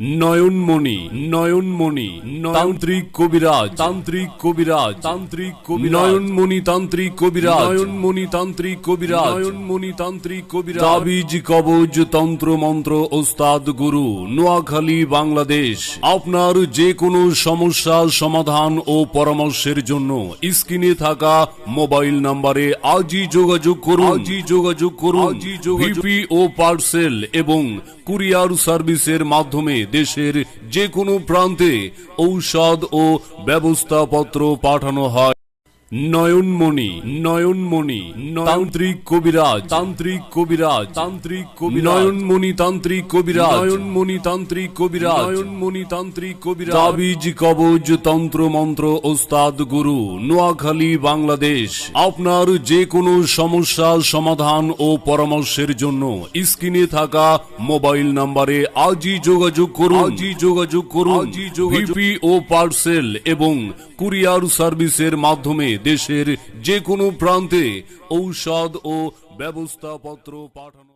নয়নমণি নয়নমণি তান্ত্রিক কবিরাজ তান্ত্রিক কবিরাজ তান্ত্রিক কবিরাজ। নয়নমণি তান্ত্রিক কবিরাজ। নয়নমণি তান্ত্রিক কবিরাজ। নয়নমণি তান্ত্রিক কবিরাজ। তাবিজ কবজ তন্ত্র মন্ত্র ওস্তাদ গুরু নোয়াখালী বাংলাদেশ। আপনার যে কোনো সমস্যা সমাধান ও পরামর্শের জন্য স্ক্রিনে থাকা মোবাইল নম্বরে আজই যোগাযোগ করুন। আজই যোগাযোগ করুন। আজই ভিপি ও পার্সেল এবং কুরিয়ার সার্ভিসের মাধ্যমে দেশের যে কোনো প্রান্তে ঔষধ ও ব্যবস্থাপত্র পাঠানো হয়। নয়নমণি নয়নমণি তান্ত্রিক কবিরাজ। তান্ত্রিক কবিরাজ তান্ত্রিক কবিরাজ। নয়নমণি তান্ত্রিক কবিরাজ। নয়নমণি তান্ত্রিক কবিরাজ। নয়নমণি তান্ত্রিক কবিরাজ। তাবিজ কবজ তন্ত্র মন্ত্র ওস্তাদ গুরু নোয়াখালী বাংলাদেশ। আপনার যে কোনো সমস্যা সমাধান ও পরামর্শের জন্য স্ক্রিনে থাকা মোবাইল নম্বরে আজই যোগাযোগ করুন। আজই যোগাযোগ করুন। আজই ভিপি ও পার্সেল এবং কুরিয়ার সার্ভিসের মাধ্যমে দেশের যে কোনো প্রান্তে ঔষধ ও ব্যবস্থাপত্র পাঠানো